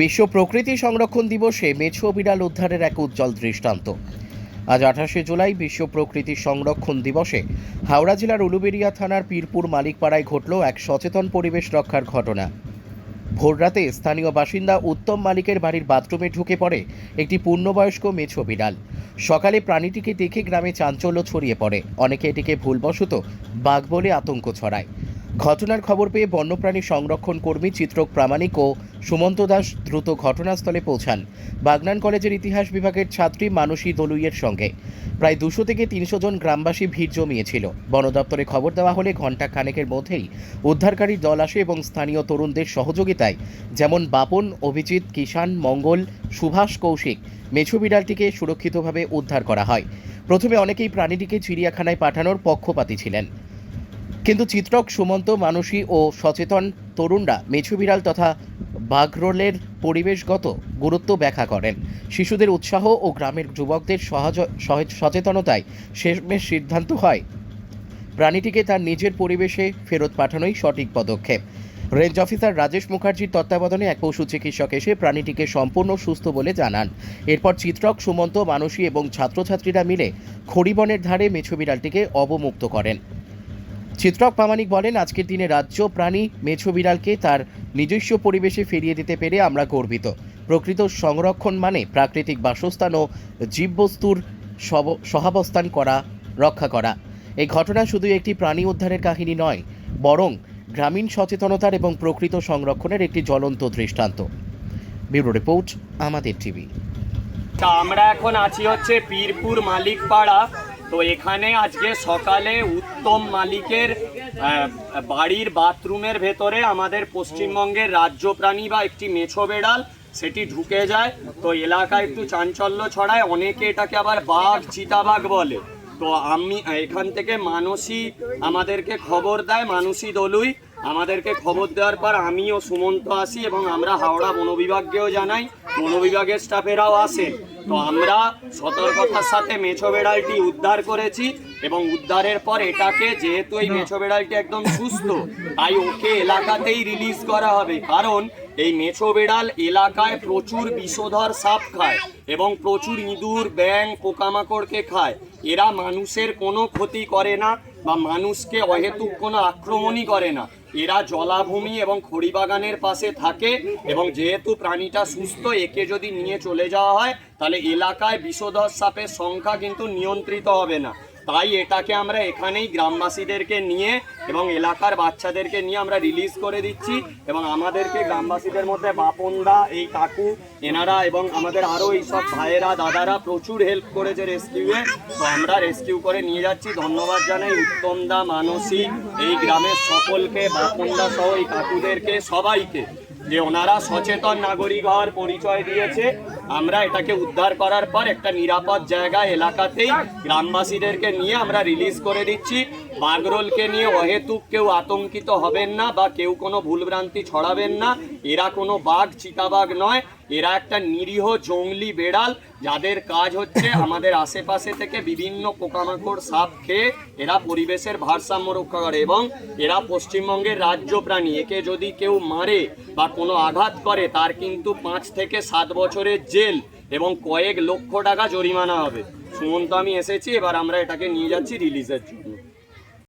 বিশ্ব প্রকৃতি সংরক্ষণ দিবসে মেছো বিড়াল উদ্ধারের এক উজ্জ্বল দৃষ্টান্ত। আজ আঠাশে জুলাই বিশ্ব প্রকৃতি সংরক্ষণ দিবসে হাওড়া জেলার উলুবেড়িয়া থানার পীরপুর মালিকপাড়ায় ঘটল এক সচেতন পরিবেশ রক্ষার ঘটনা। ভোররাতে স্থানীয় বাসিন্দা উত্তম মালিকের বাড়ির বাথরুমে ঢুকে পড়ে একটি পূর্ণবয়স্ক মেছো বিড়াল। সকালে প্রাণীটিকে দেখে গ্রামে চাঞ্চল্য ছড়িয়ে পড়ে। অনেকে এটিকে ভুলবশত বাঘ বলে আতঙ্ক ছড়ায়। ঘটনার খবর পেয়ে বন্যপ্রাণী সংরক্ষণ কর্মী চিত্রক প্রামাণিক ও সুমন্ত দাস দ্রুত ঘটনাস্থলে পৌঁছান। বাগনান কলেজের ইতিহাস বিভাগের ছাত্রী মানসী দলুইয়ের সঙ্গে। প্রায় দুশো থেকে তিনশো জন গ্রামবাসী ভিড় জমিয়েছিল। বন দপ্তরে খবর দেওয়া হলে ঘণ্টা খানেকের মধ্যেই উদ্ধারকারী দল আসে এবং স্থানীয় তরুণদের সহযোগিতায় যেমন বাপন, অভিজিৎ কিষান মঙ্গল, সুভাষ কৌশিক, মেছু বিড়ালটিকে সুরক্ষিতভাবে উদ্ধার করা হয়। প্রথমে অনেকেই প্রাণীটিকে চিড়িয়াখানায় পাঠানোর পক্ষপাতী ছিলেন। কিন্তু চিত্রক সুমন্ত মানসী ও সচেতন তরুণরা মেছু বিড়াল তথা বাঘরোলের পরিবেশগত গুরুত্ব ব্যাখ্যা করেন। শিশুদের উৎসাহ ও গ্রামের যুবকদের সহজ সচেতনতায় শেষমেশ সিদ্ধান্ত হয়। প্রাণীটিকে তার নিজের পরিবেশে ফেরত পাঠানোই সঠিক পদক্ষেপ। রেঞ্জ অফিসার রাজেশ মুখার্জির তত্ত্বাবধানে এক পশু চিকিৎসক এসে প্রাণীটিকে সম্পূর্ণ সুস্থ বলে জানান। এরপর চিত্রক সুমন্ত মানসী এবং ছাত্রছাত্রীরা মিলে খড়িবনের ধারে মেছু বিড়ালটিকে অবমুক্ত করেন। চিত্রক প্রামাণিক বলেন, আজকের দিনে রাজ্য প্রাণী মেছো বিড়ালকে তার নিজস্ব পরিবেশে ফিরিয়ে দিতে পেরে আমরা গর্বিত। প্রকৃত সংরক্ষণ মানে প্রাকৃতিক বাসস্থান ও জীববস্তুর সহাবস্থান করা, রক্ষা করা। এই ঘটনা শুধু একটি প্রাণী উদ্ধারের কাহিনী নয়, বরং গ্রামীণ সচেতনতার এবং প্রকৃত সংরক্ষণের একটি জ্বলন্ত দৃষ্টান্ত। ব্যুরো রিপোর্ট, আমাদের টিভি। আমরা এখন আছি হচ্ছে পীরপুর মালিক পাড়া তো এখানে আজকে সকালে উত্তম মালিকের বাড়ির বাথরুমের ভেতরে আমাদের পশ্চিমবঙ্গের রাজ্য প্রাণী বা একটি মেছো বেড়াল, সেটি ঢুকে যায়। তো এলাকা একটু চাঞ্চল্য ছড়ায়, অনেকে এটাকে আবার বাঘ, চিতাবাঘ বলে। তো আমি এখান থেকে মানসী আমাদেরকে খবর দেয়, মানসী দলুই। আমাদেরকে খবর দেওয়ার পর আমি ও সুমন্ত আসি এবং আমরা হাওড়া বন বিভাগকেও জানাই। বন বিভাগের স্টাফেরাও আসে। তো আমরা সতর্কতার সাথে মেছো বেড়ালটি উদ্ধার করেছি এবং উদ্ধারের পর এটাকে যেহেতু এই মেছো বেড়ালটি একদম সুস্থ, তাই ওকে এলাকাতেই রিলিজ করা হবে। কারণ এই মেছো বেড়াল এলাকায় প্রচুর বিষধর সাপ খায় এবং প্রচুর ইঁদুর ব্যাং পোকামাকড়কে খায়। এরা মানুষের কোনো ক্ষতি করে না। বা মানুষকে অহেতুক কোনো আক্রমণই করে না। এরা জলাভূমি এবং খড়িবাগানের পাশে থাকে এবং যেহেতু প্রাণীটা সুস্থ, একে যদি নিয়ে চলে যাওয়া হয়, তাহলে এলাকায় বিষধর সাপের সংখ্যা কিন্তু নিয়ন্ত্রিত হবে না। তাই এটাকে আমরা এখানেই গ্রামবাসীদেরকে নিয়ে এবং এলাকার বাচ্চাদেরকে নিয়ে আমরা রিলিজ করে দিচ্ছি এবং আমাদেরকে গ্রামবাসীদের মধ্যে বাপনদা, এই কাকু, এনারা এবং আমাদের আরও এইসব ভাইয়েরা, দাদারা প্রচুর হেল্প করেছে রেস্কিউয়ে তো আমরা রেস্কিউ করে নিয়ে যাচ্ছি। ধন্যবাদ জানাই উত্তমদা, মানসী, এই গ্রামের সকলকে, বাপনদা সহ এই কাকুদেরকে, সবাইকে যে ওনারা সচেতন নাগরিক হওয়ার পরিচয় দিয়েছে। আমরা এটাকে উদ্ধার করার পর একটা নিরাপদ জায়গা এলাকাতেই গ্রামবাসীদেরকে নিয়ে আমরা রিলিজ করে দিচ্ছি। বাগরোলকে নিয়ে অহেতুক কেউ আতঙ্কিত হবেন না বা কেউ কোনো ভুলভ্রান্তি ছড়াবেন না। এরা কোনো বাঘ, চিতাবাঘ নয়। এরা একটা নিরীহ জঙ্গলি বেড়াল, যাদের কাজ হচ্ছে আমাদের আশেপাশে থেকে বিভিন্ন পোকামাকড় সাপ খেয়ে এরা পরিবেশের ভারসাম্য রক্ষা করে এবং এরা পশ্চিমবঙ্গের রাজ্য প্রাণী। একে যদি কেউ মারে বা কোনো আঘাত করে, তার কিন্তু পাঁচ থেকে সাত বছরের জেল এবং কয়েক লক্ষ টাকা জরিমানা হবে। সুমন্ত আমি এসেছি, এবার আমরা এটাকে নিয়ে যাচ্ছি রিলিজের জন্য।